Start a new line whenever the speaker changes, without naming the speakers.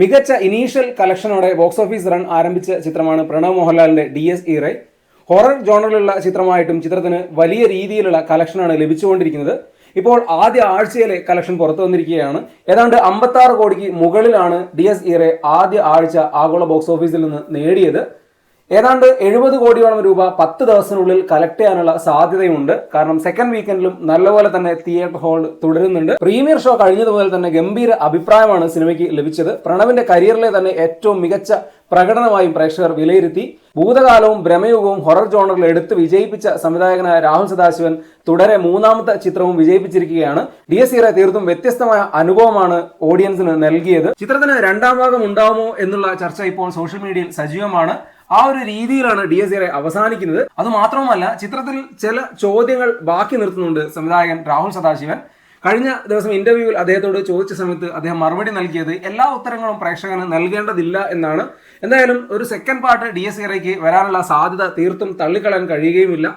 മികച്ച ഇനീഷ്യൽ കളക്ഷനോടെ box office run ആരംഭിച്ച ചിത്രമാണ് പ്രണവ് മോഹൻലാലിന്റെ ഡി എസ് ഇറെ ഹൊറർ ജോണറിലുള്ള ചിത്രമായിട്ടും ചിത്രത്തിന് വലിയ രീതിയിലുള്ള കളക്ഷനാണ് ലഭിച്ചുകൊണ്ടിരിക്കുന്നത്. ഇപ്പോൾ ആദ്യ ആഴ്ചയിലെ കളക്ഷൻ പുറത്തു വന്നിരിക്കുകയാണ്. ഏതാണ്ട് അമ്പത്തി കോടിക്ക് മുകളിലാണ് ഡി എസ് ഇറെ ആദ്യ ആഴ്ച ആഗോള ബോക്സ് ഓഫീസിൽ നിന്ന് നേടിയത്. ഏതാണ്ട് എഴുപത് കോടിയോളം രൂപ പത്ത് ദിവസത്തിനുള്ളിൽ കളക്ട് ചെയ്യാനുള്ള സാധ്യതയുണ്ട് കാരണം സെക്കൻഡ് വീക്കെൻഡിലും നല്ലപോലെ തന്നെ തിയേറ്റർ ഹോൾ തുടരുന്നുണ്ട്. പ്രീമിയർ ഷോ കഴിഞ്ഞതുപോലെ തന്നെ ഗംഭീര അഭിപ്രായമാണ് സിനിമയ്ക്ക് ലഭിച്ചത്. പ്രണവിന്റെ കരിയറിലെ തന്നെ ഏറ്റവും മികച്ച പ്രകടനമായും പ്രേക്ഷകർ വിലയിരുത്തി. ഭൂതകാലവും ഭ്രമയുഗവും ഹൊറർ ജോണറിൽ എടുത്ത് വിജയിപ്പിച്ച സംവിധായകനായ രാഹുൽ സദാശിവൻ തുടരെ മൂന്നാമത്തെ ചിത്രവും വിജയിപ്പിച്ചിരിക്കുകയാണ്. ഡി എസ് ഇറെ തീർത്തും വ്യത്യസ്തമായ അനുഭവമാണ് ഓഡിയൻസിന് നൽകിയത്. ചിത്രത്തിന് രണ്ടാം ഭാഗം ഉണ്ടാവുമോ എന്നുള്ള ചർച്ച ഇപ്പോൾ സോഷ്യൽ മീഡിയയിൽ സജീവമാണ്. ആ ഒരു രീതിയിലാണ് ഡി എസ് അവസാനിക്കുന്നത്. അത് മാത്രവുമല്ല ചിത്രത്തിൽ ചില ചോദ്യങ്ങൾ ബാക്കി നിർത്തുന്നുണ്ട് സംവിധായകൻ രാഹുൽ സദാശിവൻ. കഴിഞ്ഞ ദിവസം ഇന്റർവ്യൂവിൽ അദ്ദേഹത്തോട് ചോദിച്ച സമയത്ത് അദ്ദേഹം മറുപടി നൽകിയത് എല്ലാ ഉത്തരങ്ങളും പ്രേക്ഷകന് നൽകേണ്ടതില്ല എന്നാണ്. എന്തായാലും ഒരു സെക്കൻഡ് പാർട്ട് ഡി എസ് വരാനുള്ള സാധ്യത തീർത്തും തള്ളിക്കളയാൻ കഴിയുകയുമില്ല.